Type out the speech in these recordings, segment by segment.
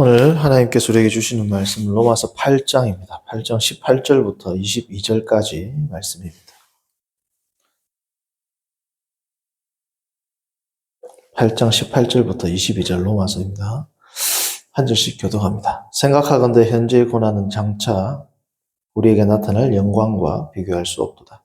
오늘 하나님께서 우리에게 주시는 말씀 로마서 8장입니다. 8장 18절부터 22절까지 말씀입니다. 8장 18절부터 22절 로마서입니다. 한 절씩 교독합니다. 생각하건대 현재의 고난은 장차 우리에게 나타날 영광과 비교할 수 없도다.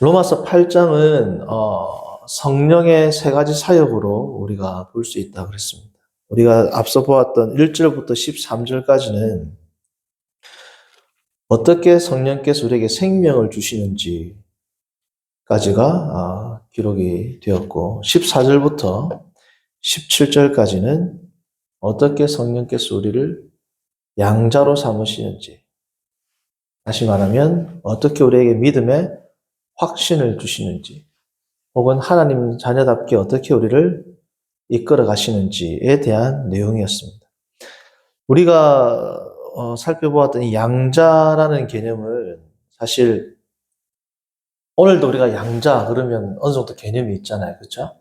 로마서 8장은 어, 성령의 세 가지 사역으로 우리가 볼 수 있다 그랬습니다. 우리가 앞서 보았던 1절부터 13절까지는 어떻게 성령께서 우리에게 생명을 주시는지까지가 아, 기록이 되었고 14절부터 17절까지는 어떻게 성령께서 우리를 양자로 삼으시는지 다시 말하면 어떻게 우리에게 믿음의 확신을 주시는지 혹은 하나님 자녀답게 어떻게 우리를 이끌어 가시는지에 대한 내용이었습니다. 우리가 어, 살펴보았던 이 양자라는 개념을 사실 오늘도 우리가 양자 그러면 어느 정도 개념이 있잖아요. 그렇죠?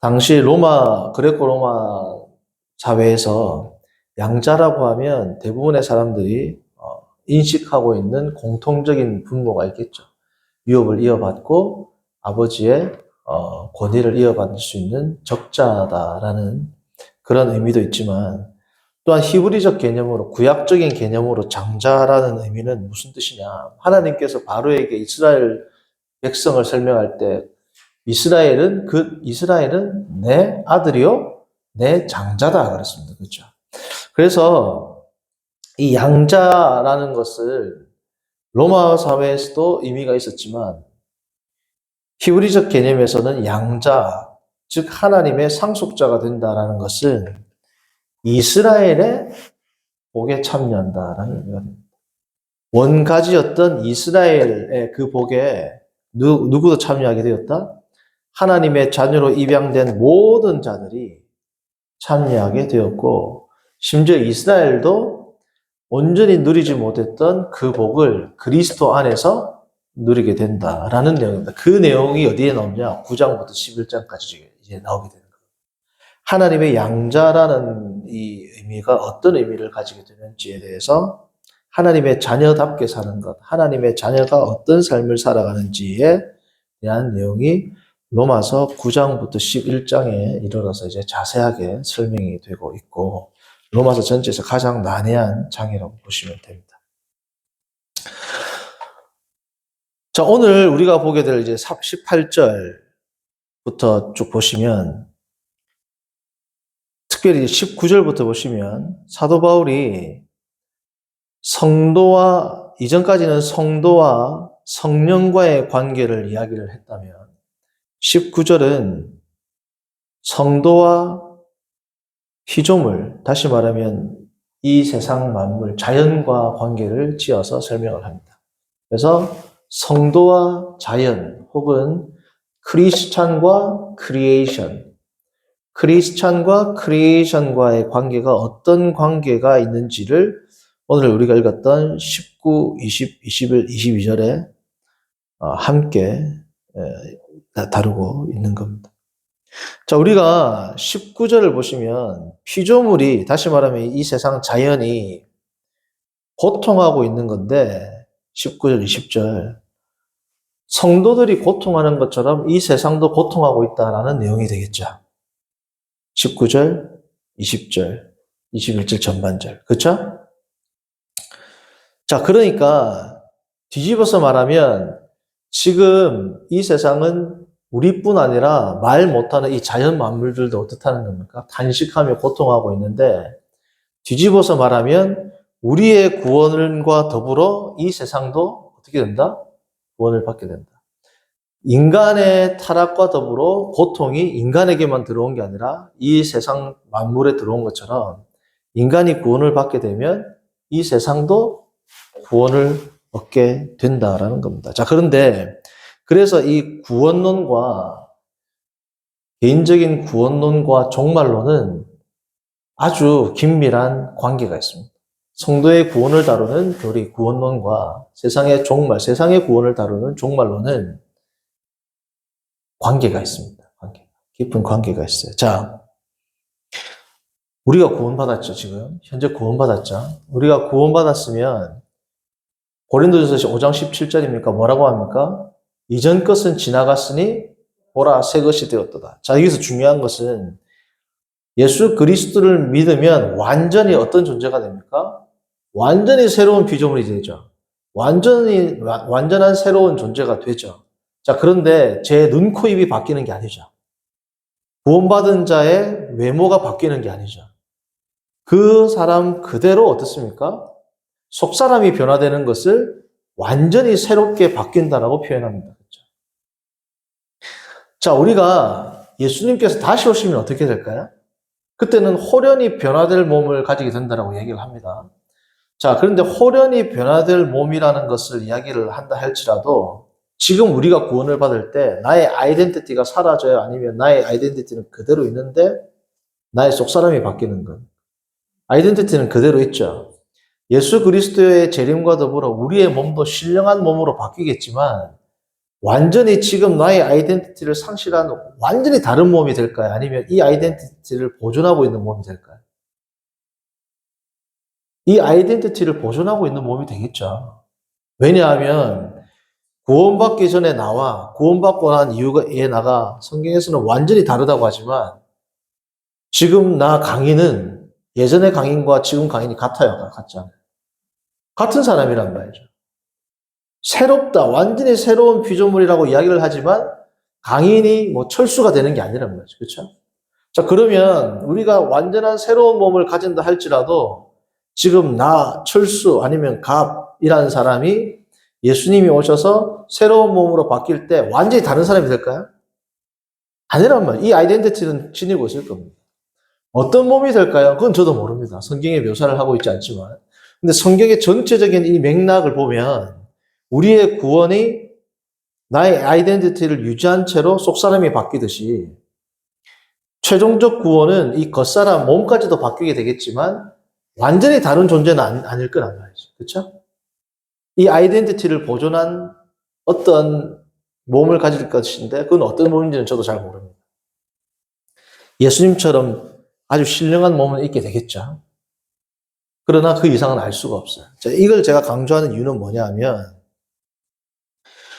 당시 로마 그레코 로마 사회에서 양자라고 하면 대부분의 사람들이 어, 인식하고 있는 공통적인 분모가 있겠죠. 유업을 이어받고 아버지의 어, 권위를 이어받을 수 있는 적자다라는 그런 의미도 있지만 또한 히브리적 개념으로 구약적인 개념으로 장자라는 의미는 무슨 뜻이냐? 하나님께서 바로에게 이스라엘 백성을 설명할 때 이스라엘은 그 이스라엘은 내 아들이요 내 장자다 그랬습니다. 그렇죠? 그래서 이 양자라는 것을 로마 사회에서도 의미가 있었지만 히브리적 개념에서는 양자, 즉 하나님의 상속자가 된다라는 것은 이스라엘의 복에 참여한다라는 의미가 됩니다. 원가지였던 이스라엘의 그 복에 누, 누구도 참여하게 되었다? 하나님의 자녀로 입양된 모든 자들이 참여하게 되었고 심지어 이스라엘도 온전히 누리지 못했던 그 복을 그리스도 안에서 누리게 된다라는 내용입니다. 그 내용이 어디에 나오냐? 9장부터 11장까지 이제 나오게 되는 거예요. 하나님의 양자라는 이 의미가 어떤 의미를 가지게 되는지에 대해서 하나님의 자녀답게 사는 것, 하나님의 자녀가 어떤 삶을 살아가는지에 대한 내용이 로마서 9장부터 11장에 이르러서 이제 자세하게 설명이 되고 있고 로마서 전체에서 가장 난해한 장이라고 보시면 됩니다. 자, 오늘 우리가 보게 될 이제 18절부터 쭉 보시면 특별히 19절부터 보시면 사도 바울이 성도와 이전까지는 성도와 성령과의 관계를 이야기를 했다면 19절은 성도와 피조물, 다시 말하면 이 세상 만물, 자연과 관계를 지어서 설명을 합니다. 그래서 성도와 자연 혹은 크리스찬과 크리에이션, 크리스찬과 크리에이션과의 관계가 어떤 관계가 있는지를 오늘 우리가 읽었던 19, 20, 21, 22절에 함께 다루고 있는 겁니다. 자, 우리가 19절을 보시면 피조물이 다시 말하면 이 세상 자연이 고통하고 있는 건데 19절, 20절 성도들이 고통하는 것처럼 이 세상도 고통하고 있다라는 내용이 되겠죠. 19절, 20절, 21절 전반절. 그렇죠? 자, 그러니까 뒤집어서 말하면 지금 이 세상은 우리뿐 아니라 말 못하는 이 자연 만물들도 어떻다는 겁니까? 단식하며 고통하고 있는데 뒤집어서 말하면 우리의 구원과 더불어 이 세상도 어떻게 된다? 구원을 받게 된다. 인간의 타락과 더불어 고통이 인간에게만 들어온 게 아니라 이 세상 만물에 들어온 것처럼 인간이 구원을 받게 되면 이 세상도 구원을 얻게 된다라는 겁니다. 자, 그런데 그래서 이 구원론과 개인적인 구원론과 종말론은 아주 긴밀한 관계가 있습니다. 성도의 구원을 다루는 교리 구원론과 세상의 종말, 세상의 구원을 다루는 종말론은 관계가 있습니다. 관계. 깊은 관계가 있어요. 자, 우리가 구원받았죠, 지금. 현재 구원받았죠. 우리가 구원받았으면 고린도전서 5장 17절입니까? 뭐라고 합니까? 이전 것은 지나갔으니 보라 새 것이 되었도다. 자, 여기서 중요한 것은 예수 그리스도를 믿으면 완전히 어떤 존재가 됩니까? 완전히 새로운 피조물이 되죠. 완전히 와- 완전한 새로운 존재가 되죠. 자, 그런데 제 눈, 코, 입이 바뀌는 게 아니죠. 구원받은 자의 외모가 바뀌는 게 아니죠. 그 사람 그대로 어떻습니까? 속 사람이 변화되는 것을 완전히 새롭게 바뀐다라고 표현합니다. 그렇죠? 자, 우리가 예수님께서 다시 오시면 어떻게 될까요? 그때는 호련히 변화될 몸을 가지게 된다라고 얘기를 합니다. 자, 그런데 호련히 변화될 몸이라는 것을 이야기를 한다 할지라도 지금 우리가 구원을 받을 때 나의 아이덴티티가 사라져요? 아니면 나의 아이덴티티는 그대로 있는데 나의 속 사람이 바뀌는 것. 아이덴티티는 그대로 있죠. 예수 그리스도의 재림과 더불어 우리의 몸도 신령한 몸으로 바뀌겠지만 완전히 지금 나의 아이덴티티를 상실한 완전히 다른 몸이 될까요? 아니면 이 아이덴티티를 보존하고 있는 몸이 될까요? 이 아이덴티티를 보존하고 있는 몸이 되겠죠. 왜냐하면 구원받기 전에 나와 구원받고 난 이후에 나가 성경에서는 완전히 다르다고 하지만 지금 나 강인은 예전의 강인과 지금 강인이 같아요. 같잖아요. 같은 사람이란 말이죠. 새롭다, 완전히 새로운 피조물이라고 이야기를 하지만 강인이 뭐 철수가 되는 게 아니란 말이죠. 그렇죠? 자, 그러면 우리가 완전한 새로운 몸을 가진다 할지라도 지금 나, 철수 아니면 갑이라는 사람이 예수님이 오셔서 새로운 몸으로 바뀔 때 완전히 다른 사람이 될까요? 아니란 말이에요. 이 아이덴티티는 지니고 있을 겁니다. 어떤 몸이 될까요? 그건 저도 모릅니다. 성경에 묘사를 하고 있지 않지만. 근데 성경의 전체적인 이 맥락을 보면 우리의 구원이 나의 아이덴티티를 유지한 채로 속사람이 바뀌듯이 최종적 구원은 이 겉사람 몸까지도 바뀌게 되겠지만 완전히 다른 존재는 아닐 거란 말이죠. 그렇죠? 이 아이덴티티를 보존한 어떤 몸을 가질 것인데 그건 어떤 몸인지는 저도 잘 모릅니다. 예수님처럼 아주 신령한 몸은 있게 되겠죠. 그러나 그 이상은 알 수가 없어요. 자, 이걸 제가 강조하는 이유는 뭐냐면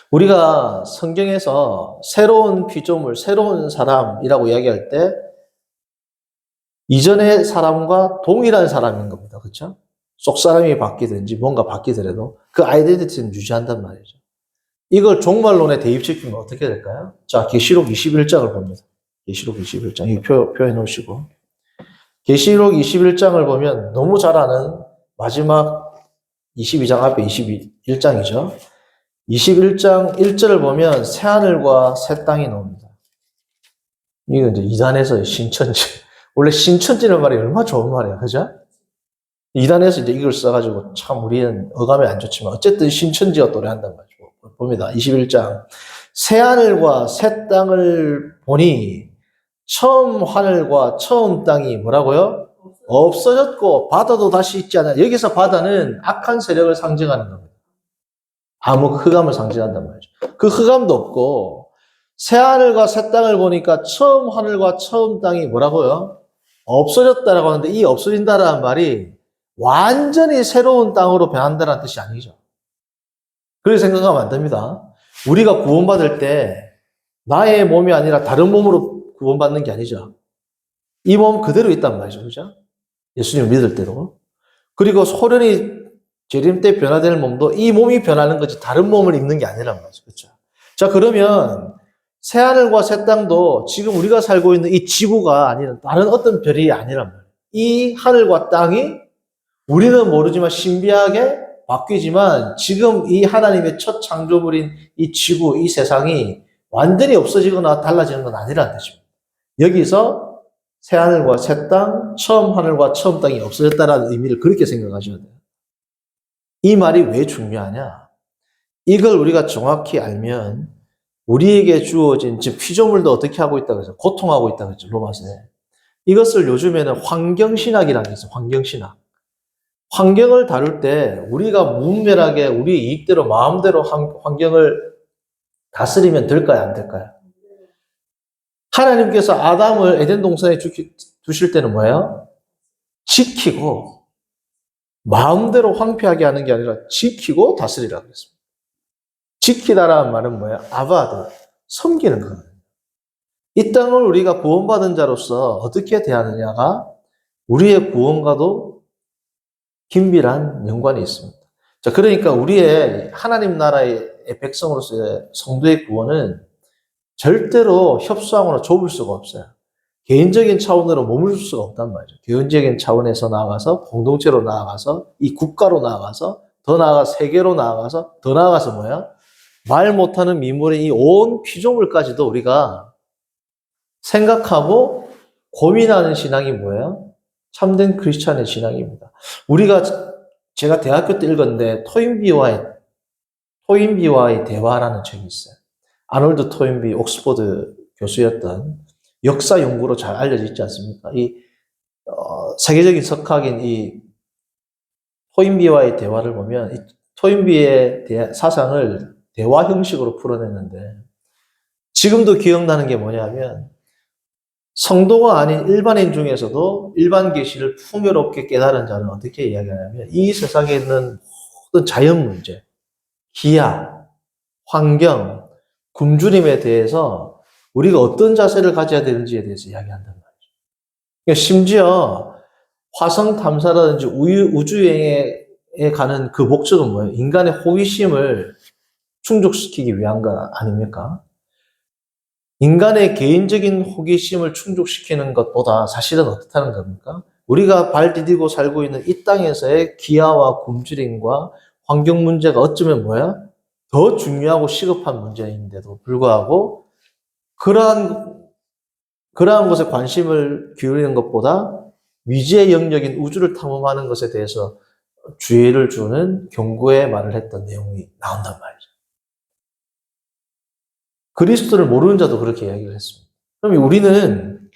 우리가 성경에서 새로운 피조물, 새로운 사람이라고 이야기할 때 이전의 사람과 동일한 사람인 겁니다. 그렇죠? 속 사람이 바뀌든지 뭔가 바뀌더라도 그 아이덴티티는 유지한단 말이죠. 이걸 종말론에 대입시키면 어떻게 될까요? 자, 계시록 21장을 봅니다. 계시록 21장. 이 표, 표해 놓으시고. 계시록 21장을 보면 너무 잘 아는 마지막 22장 앞에 21장이죠. 21장 1절을 보면 새 하늘과 새 땅이 나옵니다. 이거 이제 이단에서 신천지. 원래 신천지는 말이 얼마나 좋은 말이야. 그죠? 이단에서 이제 이걸 써가지고 참 우리는 어감이 안 좋지만 어쨌든 신천지가 노래한단 말이죠. 봅니다. 21장. 새 하늘과 새 땅을 보니 처음 하늘과 처음 땅이 뭐라고요? 없어졌고 바다도 다시 있지 않아. 여기서 바다는 악한 세력을 상징하는 겁니다. 암흑 흑암을 상징한단 말이죠. 그 흑암도 없고 새 하늘과 새 땅을 보니까 처음 하늘과 처음 땅이 뭐라고요? 없어졌다라고 하는데 이 없어진다라는 말이 완전히 새로운 땅으로 변한다는 뜻이 아니죠. 그렇게 생각하면 안 됩니다. 우리가 구원받을 때 나의 몸이 아니라 다른 몸으로 구원받는 게 아니죠. 이 몸 그대로 있단 말이죠. 그죠? 예수님 믿을 때도. 그리고 소련이 재림 때 변화되는 몸도 이 몸이 변하는 거지 다른 몸을 입는 게 아니란 말이죠. 그렇죠? 자, 그러면 새 하늘과 새 땅도 지금 우리가 살고 있는 이 지구가 아니라 다른 어떤 별이 아니란 말이에요. 이 하늘과 땅이 우리는 모르지만 신비하게 바뀌지만 지금 이 하나님의 첫 창조물인 이 지구, 이 세상이 완전히 없어지거나 달라지는 건 아니라는 뜻입니다. 여기서 새 하늘과 새 땅, 처음 하늘과 처음 땅이 없어졌다는 의미를 그렇게 생각하셔야 돼요. 이 말이 왜 중요하냐? 이걸 우리가 정확히 알면 우리에게 주어진 즉 피조물도 어떻게 하고 있다고 해서 고통하고 있다고 했죠 로마서에 이것을 요즘에는 환경신학이라는 게 있어요 환경신학 환경을 다룰 때 우리가 무분별하게 우리 이익대로 마음대로 환- 환경을 다스리면 될까요 안 될까요? 하나님께서 아담을 에덴 동산에 주- 두실 때는 뭐예요? 지키고 마음대로 황폐하게 하는 게 아니라 지키고 다스리라 그랬습니다. 지키다라는 말은 뭐예요? 아바드, 섬기는 거거든요. 이 땅을 우리가 구원받은 자로서 어떻게 대하느냐가 우리의 구원과도 긴밀한 연관이 있습니다. 자, 그러니까 우리의 하나님 나라의 백성으로서의 성도의 구원은 절대로 협상으로 좁을 수가 없어요. 개인적인 차원으로 머물 수가 없단 말이죠. 개인적인 차원에서 나아가서 공동체로 나아가서 이 국가로 나아가서 더 나아가 세계로 나아가서 더 나아가서 뭐야? 말 못하는 미물의 이 온 피조물까지도 우리가 생각하고 고민하는 신앙이 뭐예요? 참된 크리스찬의 신앙입니다. 우리가 제가 대학교 때 읽었는데 토인비와의 토인비와의 대화라는 책이 있어요. 아놀드 토인비 옥스퍼드 교수였던 역사 연구로 잘 알려져 있지 않습니까? 이 어, 세계적인 석학인 이 토인비와의 대화를 보면 이 토인비의 대- 사상을 대화 형식으로 풀어냈는데 지금도 기억나는 게 뭐냐면 성도가 아닌 일반인 중에서도 일반 계시를 풍요롭게 깨달은 자는 어떻게 이야기하냐면 이 세상에 있는 모든 자연 문제, 기아, 환경, 굶주림에 대해서 우리가 어떤 자세를 가져야 되는지에 대해서 이야기한단 말이죠. 그러니까 심지어 화성 탐사라든지 우주여행에 가는 그 목적은 뭐예요? 인간의 호기심을 충족시키기 위한 거 아닙니까? 인간의 개인적인 호기심을 충족시키는 것보다 사실은 어떻다는 겁니까? 우리가 발 디디고 살고 있는 이 땅에서의 기아와 굶주림과 환경 문제가 어쩌면 뭐야? 더 중요하고 시급한 문제인데도 불구하고 그러한 그러한 것에 관심을 기울이는 것보다 미지의 영역인 우주를 탐험하는 것에 대해서 주의를 주는 경고의 말을 했던 내용이 나온단 말이죠. 그리스도를 모르는 자도 그렇게 이야기를 했습니다. 그럼 우리는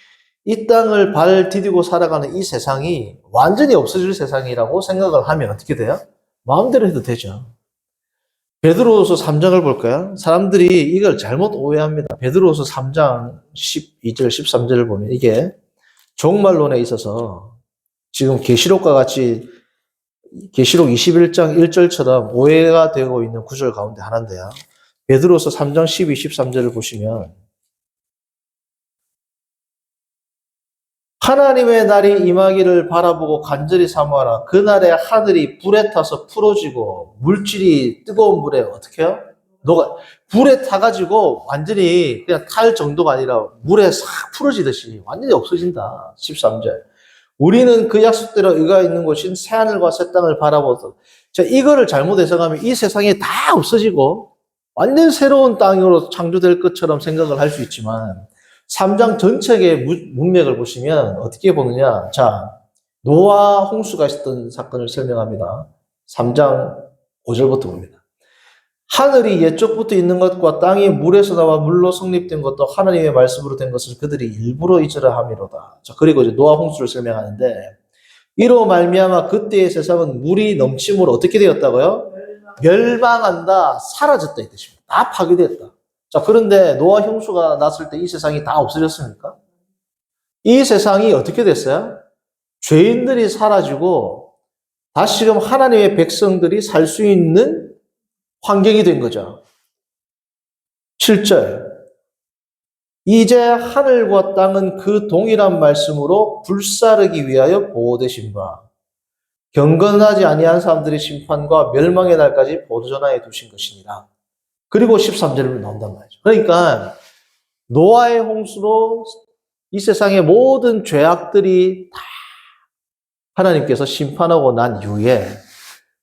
이 땅을 발 디디고 살아가는 이 세상이 완전히 없어질 세상이라고 생각을 하면 어떻게 돼요? 마음대로 해도 되죠. 베드로후서 3장을 볼까요? 사람들이 이걸 잘못 오해합니다. 베드로후서 3장 12절, 13절을 보면 이게 종말론에 있어서 지금 계시록과 같이 계시록 21장 1절처럼 오해가 되고 있는 구절 가운데 하나인데요. 베드로서 3장 12, 13절을 보시면 하나님의 날이 임하기를 바라보고 간절히 사모하라. 그날에 하늘이 불에 타서 풀어지고 물질이 뜨거운 물에 어떻게 해요? 녹아 불에 타가지고 완전히 그냥 탈 정도가 아니라 물에 싹 풀어지듯이 완전히 없어진다. 13절. 우리는 그 약속대로 의가 있는 곳인 새하늘과 새 땅을 바라보서 자 이거를 잘못 해석하면 이 세상이 다 없어지고 완전 새로운 땅으로 창조될 것처럼 생각을 할 수 있지만 3장 전체의 무- 문맥을 보시면 어떻게 보느냐 자 노아 홍수가 있었던 사건을 설명합니다 3장 5절부터 봅니다 하늘이 옛적부터 있는 것과 땅이 물에서 나와 물로 성립된 것도 하나님의 말씀으로 된 것을 그들이 일부러 잊으라 함이로다. 자, 그리고 이제 노아 홍수를 설명하는데 이로 말미암아 그때의 세상은 물이 넘침으로 어떻게 되었다고요? 멸망한다, 사라졌다 이 뜻입니다. 다 파괴됐다. 자, 그런데 노아 홍수가 났을 때 이 세상이 다 없어졌습니까? 이 세상이 어떻게 됐어요? 죄인들이 사라지고 다시금 하나님의 백성들이 살 수 있는 환경이 된 거죠. 7절. 이제 하늘과 땅은 그 동일한 말씀으로 불사르기 위하여 보호되신 바 경건하지 아니한 사람들의 심판과 멸망의 날까지 보존하여 두신 것이니라. 그리고 13절로 나온단 말이죠. 그러니까 노아의 홍수로 이 세상의 모든 죄악들이 다 하나님께서 심판하고 난 이후에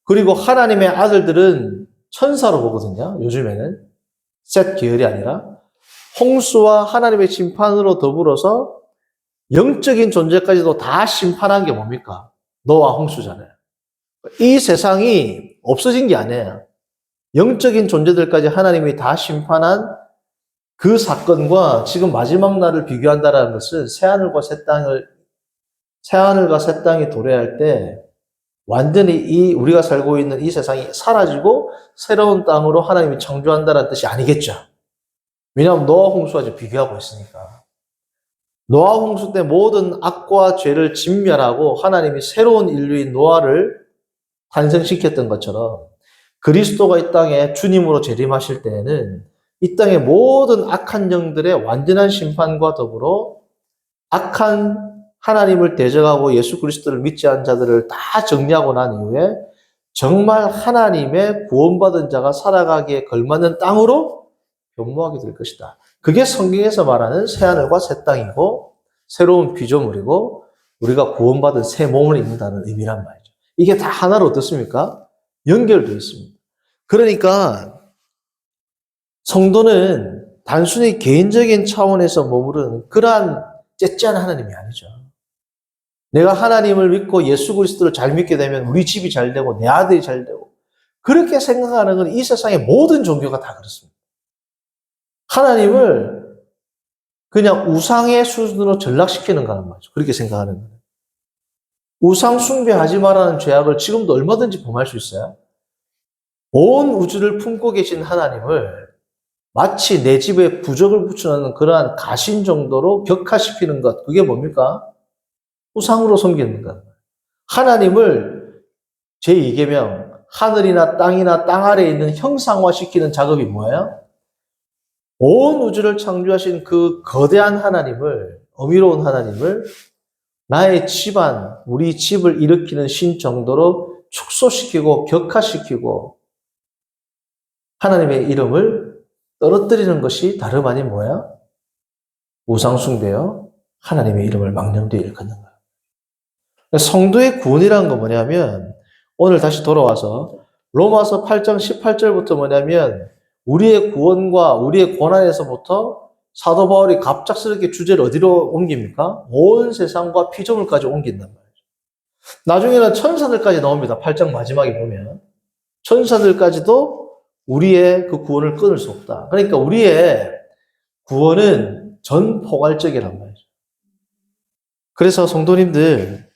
그리고 하나님의 아들들은 천사로 보거든요. 요즘에는 셋 계열이 아니라 홍수와 하나님의 심판으로 더불어서 영적인 존재까지도 다 심판한 게 뭡니까? 노아 홍수잖아요. 이 세상이 없어진 게 아니에요. 영적인 존재들까지 하나님이 다 심판한 그 사건과 지금 마지막 날을 비교한다는 것은 새하늘과 새 땅을 새하늘과 새 땅이 도래할 때 완전히 이 우리가 살고 있는 이 세상이 사라지고 새로운 땅으로 하나님이 창조한다는 뜻이 아니겠죠. 왜냐하면 노아 홍수와 비교하고 있으니까. 노아 홍수 때 모든 악과 죄를 진멸하고 하나님이 새로운 인류인 노아를 탄생시켰던 것처럼 그리스도가 이 땅에 주님으로 재림하실 때에는 이 땅의 모든 악한 영들의 완전한 심판과 더불어 악한 하나님을 대적하고 예수 그리스도를 믿지 않은 자들을 다 정리하고 난 이후에 정말 하나님의 구원받은 자가 살아가기에 걸맞는 땅으로 변모하게 될 것이다. 그게 성경에서 말하는 새하늘과 새 땅이고 새로운 피조물이고 우리가 구원받은 새 몸을 입는다는 의미란 말이죠. 이게 다 하나로 어떻습니까? 연결되어 있습니다. 그러니까 성도는 단순히 개인적인 차원에서 머무르는 그러한 째째한 하나님이 아니죠. 내가 하나님을 믿고 예수 그리스도를 잘 믿게 되면 우리 집이 잘 되고 내 아들이 잘 되고 그렇게 생각하는 건 이 세상의 모든 종교가 다 그렇습니다. 하나님을 그냥 우상의 수준으로 전락시키는 거란 말이죠. 그렇게 생각하는 거예요. 우상 숭배하지 말라는 죄악을 지금도 얼마든지 범할 수 있어요. 온 우주를 품고 계신 하나님을 마치 내 집에 부적을 붙여놓는 그러한 가신 정도로 격화시키는 것, 그게 뭡니까? 우상으로 섬기는 것. 하나님을 제2계명, 하늘이나 땅이나 땅 아래에 있는 형상화시키는 작업이 뭐예요? 온 우주를 창조하신 그 거대한 하나님을, 어미로운 하나님을 나의 집안, 우리 집을 일으키는 신 정도로 축소시키고 격화시키고 하나님의 이름을 떨어뜨리는 것이 다름 아닌 뭐야? 우상숭배요. 하나님의 이름을 망령되이 일컫는 거야. 성도의 구원이라는 건 뭐냐면 오늘 다시 돌아와서 로마서 8장 18절부터 뭐냐면 우리의 구원과 우리의 고난에서부터 사도 바울이 갑작스럽게 주제를 어디로 옮깁니까? 온 세상과 피조물까지 옮긴단 말이죠. 나중에는 천사들까지 나옵니다. 8장 마지막에 보면. 천사들까지도 우리의 그 구원을 끊을 수 없다. 그러니까 우리의 구원은 전포괄적이란 말이죠. 그래서 성도님들,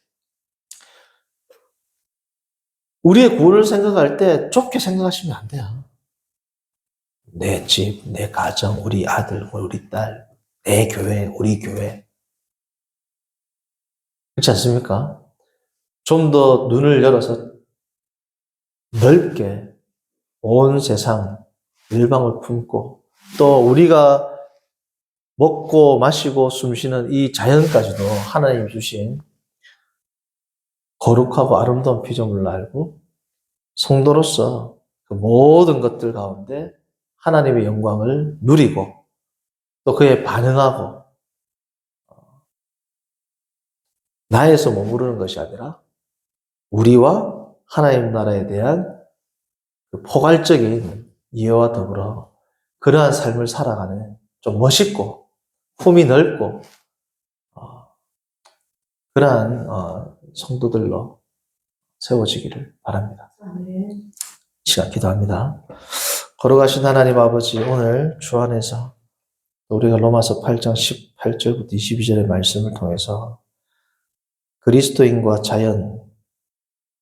우리의 구원을 생각할 때 좁게 생각하시면 안 돼요. 내 집, 내 가정, 우리 아들, 우리 딸, 내 교회, 우리 교회. 그렇지 않습니까? 좀 더 눈을 열어서 넓게 온 세상, 일방을 품고 또 우리가 먹고 마시고 숨쉬는 이 자연까지도 하나님 주신 거룩하고 아름다운 피조물을 알고 성도로서 그 모든 것들 가운데 하나님의 영광을 누리고 또 그에 반응하고 어, 나에서 머무르는 것이 아니라 우리와 하나님 나라에 대한 그 포괄적인 이해와 더불어 그러한 삶을 살아가는 좀 멋있고 품이 넓고 어, 그러한 어, 성도들로 세워지기를 바랍니다. 시간 기도합니다. 걸어가신 하나님 아버지 오늘 주 안에서 우리가 로마서 8장 18절부터 22절의 말씀을 통해서 그리스도인과 자연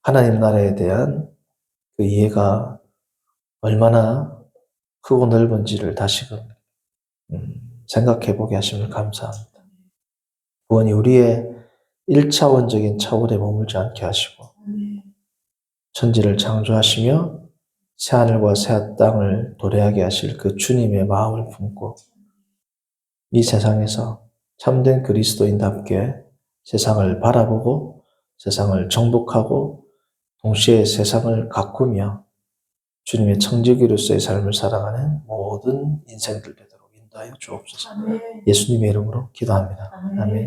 하나님 나라에 대한 그 이해가 얼마나 크고 넓은지를 다시금 음, 생각해 보게 하심을 감사합니다. 구원이 우리의 1차원적인 차원에 머물지 않게 하시고 아멘. 천지를 창조하시며 새하늘과 새 땅을 도래하게 하실 그 주님의 마음을 품고 이 세상에서 참된 그리스도인답게 세상을 바라보고 세상을 정복하고 동시에 세상을 가꾸며 주님의 청지기로서의 삶을 살아가는 모든 인생들 되도록 인도하여 주옵소서. 아멘. 예수님의 이름으로 기도합니다. 아멘. 아멘.